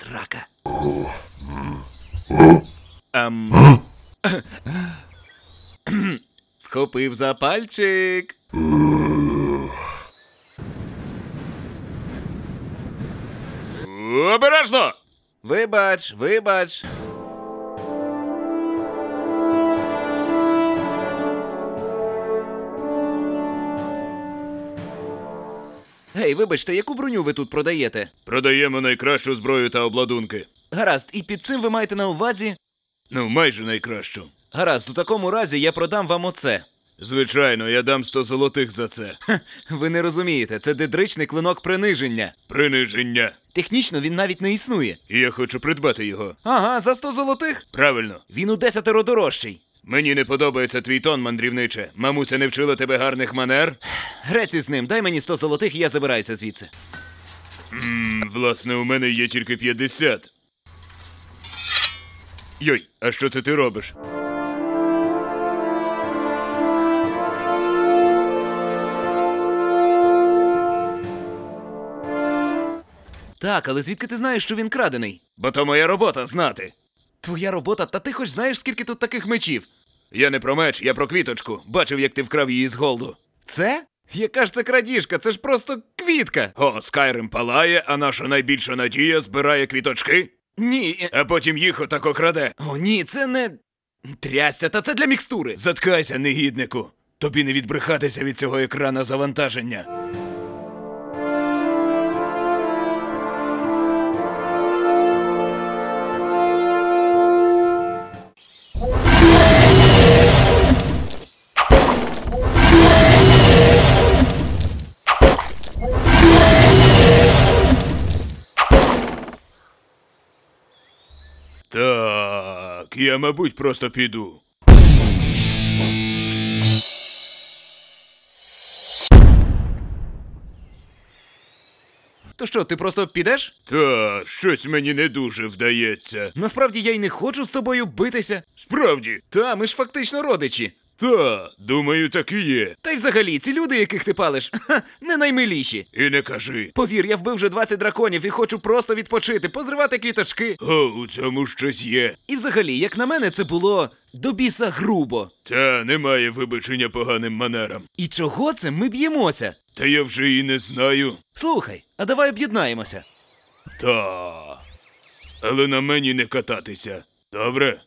срака. Ам... Вхопив за пальчик. Обережно! Вибач, вибач. Гей, вибачте, яку броню ви тут продаєте? Продаємо найкращу зброю та обладунки. Гаразд, і під цим ви маєте на увазі. Ну, майже найкращу. Гаразд, у такому разі я продам вам оце. Звичайно, я дам 100 золотих за це. Хе, ви не розумієте, це дидричний клинок приниження. Приниження. Технічно він навіть не існує. І я хочу придбати його. Ага, за 100 золотих. Правильно. Він у десятеро дорожчий. Мені не подобається твій тон, мандрівниче. Мамуся не вчила тебе гарних манер? Грець із ним, дай мені 100 золотих, і я забираюся звідси. М, Власне, у мене є тільки 50. Йой, а що це ти робиш? Так, але звідки ти знаєш, що він крадений? Бо то моя робота знати. Твоя робота, та ти хоч знаєш, скільки тут таких мечів? Я не про меч, я про квіточку. Бачив, як ти вкрав її з голду. Це? Яка ж це крадіжка? Це ж просто квітка. О, Скайрим палає, а наша найбільша надія збирає квіточки, Ні. а потім їх отако краде. О, ні, це не. Трясся, та це для мікстури. Заткайся, негіднику. Тобі не відбрехатися від цього екрана завантаження. Так, я, мабуть, просто піду. То що, ти просто підеш? Та, щось мені не дуже вдається. Насправді я й не хочу з тобою битися. Справді, Та, ми ж фактично родичі. Та, думаю, так і є. Та й взагалі, ці люди, яких ти палиш, не наймиліші. І не кажи. Повір, я вбив вже 20 драконів і хочу просто відпочити, позривати квіточки. О, у цьому щось є. І взагалі, як на мене, це було до біса грубо. Та немає вибачення поганим манерам. І чого це ми б'ємося? Та я вже і не знаю. Слухай, а давай об'єднаємося. Та. Але на мені не кататися. Добре?